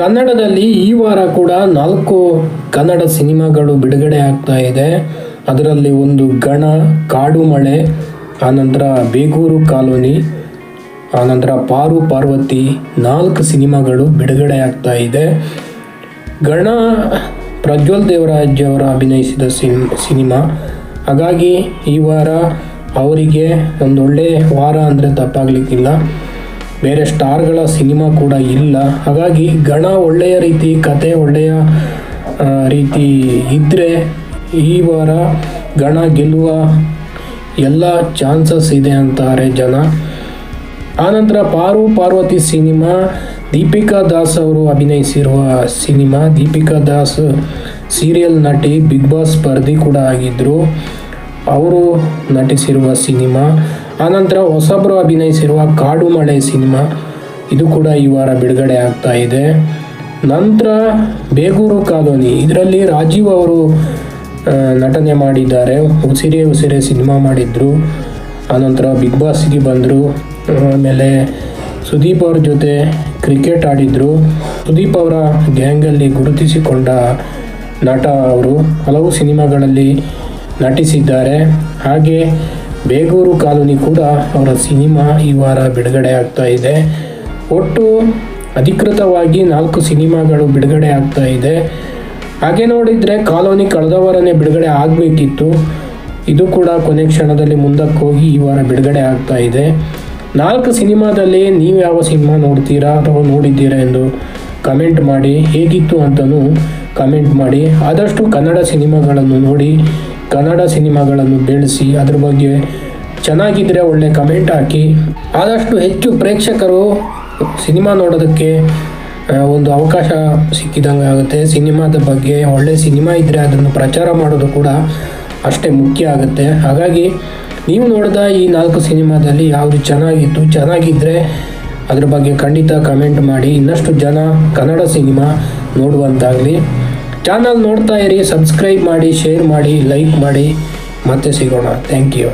ಕನ್ನಡದಲ್ಲಿ ಈ ವಾರ ಕೂಡ ನಾಲ್ಕು ಕನ್ನಡ ಸಿನಿಮಾಗಳು ಬಿಡುಗಡೆ ಆಗ್ತಾ ಇದೆ. ಅದರಲ್ಲಿ ಒಂದು ಗಣ, ಕಾಡು ಮಳೆ, ಆನಂತರ ಬೇಗೂರು ಕಾಲೋನಿ, ಆನಂತರ ಪಾರು ಪಾರ್ವತಿ ನಾಲ್ಕು ಸಿನಿಮಾಗಳು ಬಿಡುಗಡೆ ಆಗ್ತಾ ಇದೆ. ಗಣ ಪ್ರಜ್ವಲ್ ದೇವರಾಜ್ ಅವರ ಅಭಿನಯಿಸಿದ ಸಿನ್ ಸಿನಿಮಾ. ಹಾಗಾಗಿ ಈ ವಾರ ಅವರಿಗೆ ಒಂದೊಳ್ಳೆ ವಾರ ಅಂದರೆ ತಪ್ಪಾಗಲಿಕ್ಕಿಲ್ಲ. ಬೇರೆ ಸ್ಟಾರ್ಗಳ ಸಿನಿಮಾ ಕೂಡ ಇಲ್ಲ. ಹಾಗಾಗಿ ಗಣ ಒಳ್ಳೆಯ ರೀತಿ, ಕತೆ ಒಳ್ಳೆಯ ರೀತಿ ಇದ್ದರೆ ಈ ವಾರ ಗಣ ಗೆಲ್ಲುವ ಎಲ್ಲ ಚಾನ್ಸಸ್ ಇದೆ ಅಂತಾರೆ ಜನ. ಆನಂತರ ಪಾರು ಪಾರ್ವತಿ ಸಿನಿಮಾ, ದೀಪಿಕಾ ದಾಸ್ ಅವರು ಅಭಿನಯಿಸಿರುವ ಸಿನಿಮಾ, ದೀಪಿಕಾ ದಾಸ್ ಸೀರಿಯಲ್ ನಟಿ, ಬಿಗ್ ಬಾಸ್ ಸ್ಪರ್ಧಿ ಕೂಡ ಆಗಿದ್ದರು ಅವರು ನಟಿಸಿರುವ ಸಿನಿಮಾ, ಆನಂತರ ಹೊಸಬ್ರು ಅಭಿನಯಿಸಿರುವ ಕಾಡು ಮಳೆ ಸಿನಿಮಾ, ಇದು ಕೂಡ ಈ ವಾರ ಬಿಡುಗಡೆ ಆಗ್ತಾ ಇದೆ. ನಂತರ ಬೇಗೂರು ಕಾಲೋನಿ, ಇದರಲ್ಲಿ ರಾಜೀವ್ ಅವರು ನಟನೆ ಮಾಡಿದ್ದಾರೆ. ಉಸಿರೇ ಉಸಿರೇ ಸಿನಿಮಾ ಮಾಡಿದ್ರು. ಆನಂತರ ಬಿಗ್ ಬಾಸ್ಗೆ ಬಂದರು. ಆಮೇಲೆ ಸುದೀಪ್ ಅವ್ರ ಜೊತೆ ಕ್ರಿಕೆಟ್ ಆಡಿದರು. ಸುದೀಪ್ ಅವರ ಗ್ಯಾಂಗಲ್ಲಿ ಗುರುತಿಸಿಕೊಂಡ ನಟ ಅವರು. ಹಲವು ಸಿನಿಮಾಗಳಲ್ಲಿ ನಟಿಸಿದ್ದಾರೆ. ಹಾಗೆ ಬೇಗೂರು ಕಾಲೋನಿ ಕೂಡ ಅವರ ಸಿನಿಮಾ ಈ ವಾರ ಬಿಡುಗಡೆ ಆಗ್ತಾ ಇದೆ. ಒಟ್ಟು ಅಧಿಕೃತವಾಗಿ ನಾಲ್ಕು ಸಿನಿಮಾಗಳು ಬಿಡುಗಡೆ ಆಗ್ತಾ ಇದೆ. ಹಾಗೆ ನೋಡಿದರೆ ಕಾಲೋನಿ ಕಳೆದ ವಾರನೇ ಬಿಡುಗಡೆ ಆಗಬೇಕಿತ್ತು. ಇದು ಕೂಡ ಕೊನೆ ಕ್ಷಣದಲ್ಲಿ ಮುಂದಕ್ಕೆ ಹೋಗಿ ಈ ವಾರ ಬಿಡುಗಡೆ ಆಗ್ತಾ ಇದೆ. ನಾಲ್ಕು ಸಿನಿಮಾದಲ್ಲಿ ನೀವು ಯಾವ ಸಿನಿಮಾ ನೋಡ್ತೀರಾ ಅಥವಾ ನೋಡಿದ್ದೀರಾ ಎಂದು ಕಮೆಂಟ್ ಮಾಡಿ. ಹೇಗಿತ್ತು ಅಂತಲೂ ಕಮೆಂಟ್ ಮಾಡಿ. ಆದಷ್ಟು ಕನ್ನಡ ಸಿನಿಮಾಗಳನ್ನು ನೋಡಿ. ಕನ್ನಡ ಸಿನಿಮಾಗಳನ್ನು ಬೆಳೆಸಿ ಅದ್ರ ಬಗ್ಗೆ ಚೆನ್ನಾಗಿದ್ದರೆ ಒಳ್ಳೆ ಕಮೆಂಟ್ ಹಾಕಿ. ಆದಷ್ಟು ಹೆಚ್ಚು ಪ್ರೇಕ್ಷಕರು ಸಿನಿಮಾ ನೋಡೋದಕ್ಕೆ ಒಂದು ಅವಕಾಶ ಸಿಕ್ಕಿದಂಗೆ ಆಗುತ್ತೆ. ಸಿನಿಮಾದ ಬಗ್ಗೆ ಒಳ್ಳೆ ಸಿನಿಮಾ ಇದ್ದರೆ ಅದನ್ನು ಪ್ರಚಾರ ಮಾಡೋದು ಕೂಡ ಅಷ್ಟೇ ಮುಖ್ಯ ಆಗುತ್ತೆ. ಹಾಗಾಗಿ ನೀವು ನೋಡಿದ ಈ ನಾಲ್ಕು ಸಿನಿಮಾದಲ್ಲಿ ಯಾವುದು ಚೆನ್ನಾಗಿತ್ತು ಚೆನ್ನಾಗಿದ್ದರೆ ಅದ್ರ ಬಗ್ಗೆ ಖಂಡಿತ ಕಮೆಂಟ್ ಮಾಡಿ. ಇನ್ನಷ್ಟು ಜನ ಕನ್ನಡ ಸಿನಿಮಾ ನೋಡುವಂತಾಗಲಿ. ಚಾನಲ್ ನೋಡ್ತಾ ಇರಿ ಸಬ್ಸ್ಕ್ರೈಬ್ ಮಾಡಿ ಶೇರ್ ಮಾಡಿ ಲೈಕ್ ಮಾಡಿ. ಮತ್ತೆ ಸಿಗೋಣ. Thank you